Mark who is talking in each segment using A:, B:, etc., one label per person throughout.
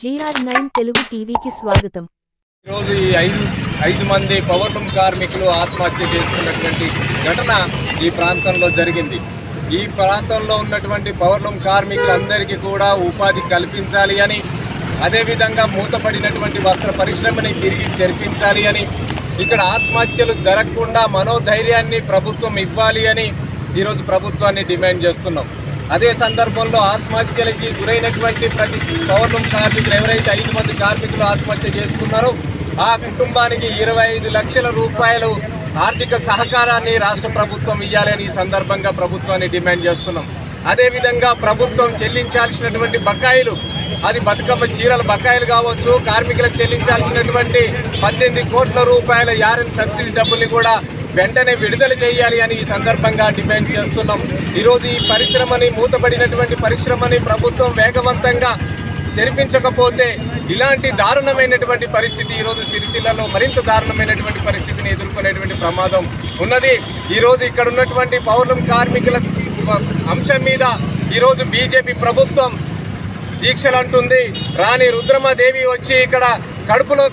A: GR nine Telugu టీవీకి స్వాగతం.
B: ఈరోజు ఈ ఐదు ఐదు మంది పవర్లూమ్ కార్మికులు ఆత్మహత్య చేసుకున్నటువంటి ఘటన ఈ ప్రాంతంలో జరిగింది. ఈ ప్రాంతంలో ఉన్నటువంటి పవర్లూమ్ కార్మికులందరికీ కూడా ఉపాధి కల్పించాలి అని అదేవిధంగా మూతపడినటువంటి వస్త్ర పరిశ్రమని తిరిగి తెరిపించాలి అని ఇక్కడ ఆత్మహత్యలు జరగకుండా మనోధైర్యాన్ని ప్రభుత్వం ఇవ్వాలి అని ఈరోజు ప్రభుత్వాన్ని డిమాండ్ చేస్తున్నాం. అదే సందర్భంలో ఆత్మహత్యలకి గురైనటువంటి ప్రతి పౌర్ణం కార్మికులు ఎవరైతే ఐదు మంది కార్మికులు ఆత్మహత్య చేసుకున్నారో ఆ కుటుంబానికి ఇరవై ఐదు లక్షల రూపాయలు ఆర్థిక సహకారాన్ని రాష్ట్ర ప్రభుత్వం ఇవ్వాలని ఈ సందర్భంగా ప్రభుత్వాన్ని డిమాండ్ చేస్తున్నాం. అదేవిధంగా ప్రభుత్వం చెల్లించాల్సినటువంటి బకాయిలు అది బతుకమ్మ చీరల బకాయిలు కావచ్చు కార్మికులకు చెల్లించాల్సినటువంటి పద్దెనిమిది కోట్ల రూపాయల యారెన్ సబ్సిడీ డబ్బుల్ని కూడా వెంటనే విడుదల చేయాలి అని ఈ సందర్భంగా డిమాండ్ చేస్తున్నాం. ఈరోజు ఈ పరిశ్రమని మూతపడినటువంటి పరిశ్రమని ప్రభుత్వం వేగవంతంగా తెరిపించకపోతే ఇలాంటి దారుణమైనటువంటి పరిస్థితి ఈరోజు సిరిసిల్లలో మరింత దారుణమైనటువంటి పరిస్థితిని ఎదుర్కొనేటువంటి ప్రమాదం ఉన్నది. ఈరోజు ఇక్కడ ఉన్నటువంటి పౌర్ణం కార్మికుల అంశం మీద ఈరోజు బీజేపీ ప్రభుత్వం దీక్షలు అంటుంది. రాణి రుద్రమాదేవి వచ్చి ఇక్కడ కడుపులో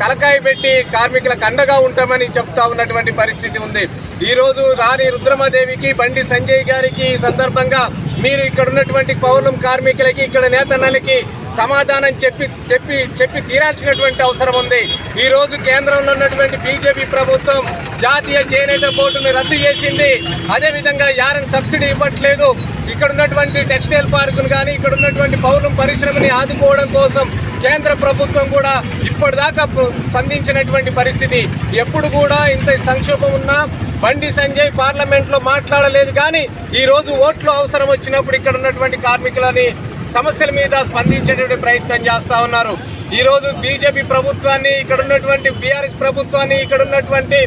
B: తలకాయ పెట్టి కార్మికులకు అండగా ఉంటామని చెప్తా ఉన్నటువంటి పరిస్థితి ఉంది. ఈరోజు రాణి రుద్రమాదేవికి బండి సంజయ్ గారికి ఈ సందర్భంగా మీరు ఇక్కడ ఉన్నటువంటి పౌర్ణం కార్మికులకి ఇక్కడ నేతన్నలకి సమాధానం చెప్పి చెప్పి చెప్పి తీరాల్సినటువంటి అవసరం ఉంది. ఈరోజు కేంద్రంలో ఉన్నటువంటి బీజేపీ ప్రభుత్వం జాతీయ చేనేత బోర్డుని రద్దు చేసింది. అదేవిధంగా యారన్ సబ్సిడీ ఇవ్వట్లేదు. ఇక్కడ ఉన్నటువంటి టెక్స్టైల్ పార్కును కానీ ఇక్కడ ఉన్నటువంటి పౌర్ణం పరిశ్రమని ఆదుకోవడం కోసం కేంద్ర ప్రభుత్వం కూడా ఇప్పటిదాకా స్పందించినటువంటి పరిస్థితి ఎప్పుడు కూడా ఇంత సంక్షోభం ఉన్నా బండి సంజయ్ పార్లమెంట్లో మాట్లాడలేదు కానీ ఈ రోజు ఓట్లు అవసరం వచ్చినప్పుడు ఇక్కడ ఉన్నటువంటి కార్మికులని సమస్యల మీద స్పందించేటువంటి ప్రయత్నం చేస్తా ఉన్నారు. ఈ రోజు బీజేపీ ప్రభుత్వాన్ని ఇక్కడ ఉన్నటువంటి బీఆర్ఎస్ ప్రభుత్వాన్ని ఇక్కడ ఉన్నటువంటి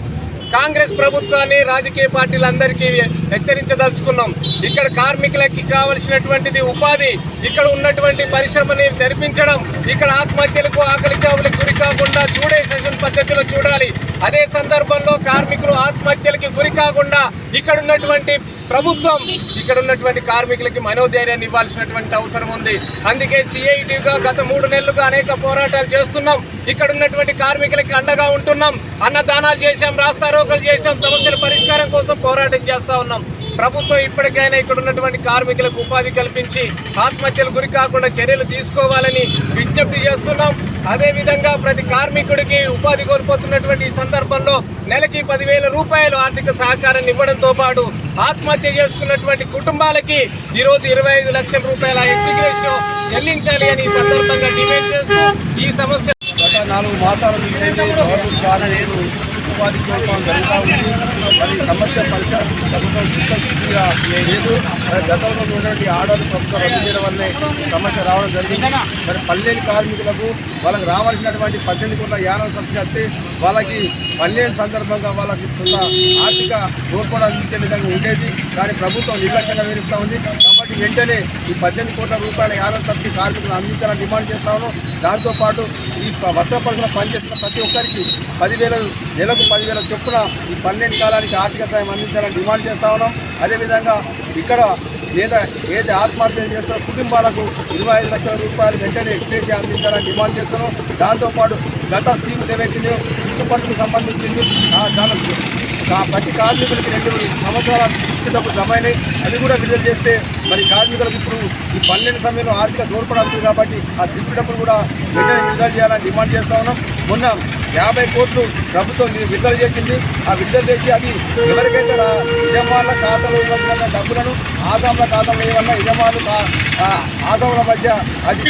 B: కాంగ్రెస్ ప్రభుత్వాన్ని రాజకీయ పార్టీలందరికీ హెచ్చరించదలుచుకున్నాం. ఇక్కడ కార్మికులకి కావలసినటువంటిది ఉపాధి ఇక్కడ ఉన్నటువంటి పరిశ్రమని తెరిపించడం ఇక్కడ ఆత్మహత్యలకు ఆకలి చావులకు గురి కాకుండా చూడే సెషన్ పద్ధతిలో చూడాలి. అదే సందర్భంలో కార్మికులు ఆత్మహత్యలకి గురి కాకుండా ఇక్కడ ఉన్నటువంటి ప్రభుత్వం ఇక్కడ ఉన్నటువంటి కార్మికులకి మనోధైర్యాన్ని ఇవ్వాల్సినటువంటి అవసరం ఉంది. అందుకే సిఐటిగా గత మూడు నెలలుగా అనేక పోరాటాలు చేస్తున్నాం. ఇక్కడ ఉన్నటువంటి కార్మికులకి అండగా ఉంటున్నాం. అన్నదానాలు చేశాం రాస్తారోకలు చేశాం సమస్యల పరిష్కారం కోసం పోరాటం చేస్తా ఉన్నాం. ప్రభుత్వం ఇప్పటికైనా ఇక్కడ ఉన్నటువంటి కార్మికులకు ఉపాధి కల్పించి ఆత్మహత్యలు గురి కాకుండా చర్యలు తీసుకోవాలని విజ్ఞప్తి చేస్తున్నాం. అదేవిధంగా ప్రతి కార్మికుడికి ఉపాధి కోల్పోతున్నటువంటి ఈ సందర్భంలో నెలకి పదివేల రూపాయలు ఆర్థిక సహకారాన్ని ఇవ్వడంతో పాటు ఆత్మహత్య చేసుకున్నటువంటి కుటుంబాలకి ఈరోజు ఇరవై ఐదు లక్షల రూపాయల ఎక్సిగ్రేషన్ చెల్లించాలి అని ఈ సందర్భంగా డిమాండ్ చేస్తూ ఈ సమస్య
C: నాలుగు మాసాల నుంచి గవర్నమెంట్ కార్మికులు ఉపాధి కోల్పోవడం జరుగుతూ ఉంది. మరి సమస్య పరిష్కారం ప్రభుత్వం చిత్తశుద్ధిగా లేదు. గతంలో ఉన్నటువంటి ఆర్డర్ ప్రభుత్వం రద్దు చేయడం వల్లే సమస్య రావడం జరిగింది. మరి పల్లెని కార్మికులకు వాళ్ళకి రావాల్సినటువంటి పద్దెనిమిది కోట్ల యానం సబ్సిడీ వస్తే వాళ్ళకి పన్నెండు సందర్భంగా వాళ్ళకి కొంత ఆర్థిక తోడ్పాటు అందించే విధంగా ఉండేది. కానీ ప్రభుత్వం నిర్లక్ష్యంగా వేరుస్తూ ఉంది. కాబట్టి వెంటనే ఈ పద్దెనిమిది కోట్ల రూపాయల యానం సబ్సిడీ కార్మికులను అందించాలని డిమాండ్ చేస్తా దాంతోపాటు ఈ ప- వస్త్ర పరిశ్రమ పనిచేస్తున్న ప్రతి ఒక్కరికి పదివేల నెలకు పదివేల చొప్పున ఈ పన్నెండు కాలానికి ఆర్థిక సాయం అందించాలని డిమాండ్ చేస్తా ఉన్నాం. అదేవిధంగా ఇక్కడ లేదా ఏదైతే ఆత్మహత్య చేసుకున్న కుటుంబాలకు ఇరవై ఐదు లక్షల రూపాయలు వెంటనే ఎక్స్ప్రెస్ అందించాలని డిమాండ్ చేస్తున్నాం. దాంతోపాటు గత స్కీమ్ ఏవైతే ఇల్లు పట్టుకు ప్రతి కార్మికులకి రెండు సంవత్సరాల డబ్బులు జమ అయినాయి. అది కూడా విడుదల చేస్తే మరి కార్మికులకు ఇప్పుడు ఈ పన్నెండు సమయంలో ఆర్థిక దూరపడి కాబట్టి ఆ దిప్పు డబ్బులు కూడా వెంటనే విడుదల చేయాలని డిమాండ్ చేస్తా ఉన్నాం. మొన్న యాభై కోట్లు ప్రభుత్వం విడుదల చేసింది. ఆ విడుదల చేసి అది ఎవరికైతే యజమానుల ఖాతాలో ఇవ్వాల్సిన డబ్బులను ఆసాముల ఖాతాలో ఇవ్వాలన్నా యజమానులు ఆసాముల మధ్య అది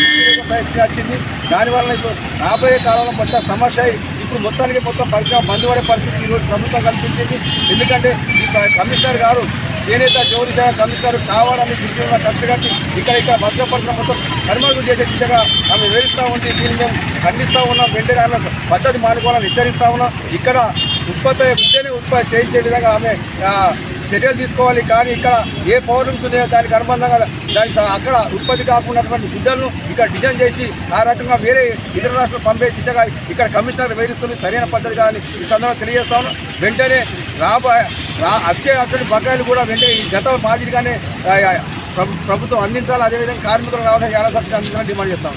C: ప్రయత్నం వచ్చింది. దానివల్ల ఇప్పుడు రాబోయే కాలంలో పెద్ద సమస్య అయి ఇప్పుడు మొత్తానికి మొత్తం పరిశ్రమ బంద్ పడే పరిస్థితి ఈరోజు ప్రభుత్వం కల్పించింది. ఎందుకంటే ఈ కమిషనర్ గారు చేనేత జౌలి శాఖ కమిషనర్ కావాలని సిద్ధంగా కక్ష కట్టి ఇక్కడ ఇక్కడ భద్ర పరిశ్రమ మొత్తం కర్మలు చేసే దిశగా ఆమె వివరిస్తూ ఉంది. దీన్ని మేము ఖండిస్తూ ఉన్నాం. వెంటనే ఆమె పద్ధతి మానుకోవాలని హెచ్చరిస్తూ ఉన్నాం. ఇక్కడ ఉత్పత్తి విద్యని ఉత్పత్తి చేయించే విధంగా ఆమె చర్యలు తీసుకోవాలి. కానీ ఇక్కడ ఏ పౌర్ణమ్స్ ఉన్నాయో దానికి అనుబంధంగా దానికి అక్కడ ఉత్పత్తి కాకున్నటువంటి గుడ్డలను ఇక్కడ డిజైన్ చేసి ఆ రకంగా వేరే ఇతర రాష్ట్రాలు పంపే దిశగా ఇక్కడ కమిషనర్ వివరిస్తుంది సరైన పద్ధతి కానీ ఈ సందర్భంగా తెలియజేస్తాను. వెంటనే రాబోయే రా వచ్చే అక్కడి బకాయిలు కూడా వెంటనే ఈ గత మాదిరిగానే ప్రభుత్వం అందించాలి. అదేవిధంగా కార్మికులు రావాలని చాలా సబ్సిడీ అందించాలని డిమాండ్ చేస్తాం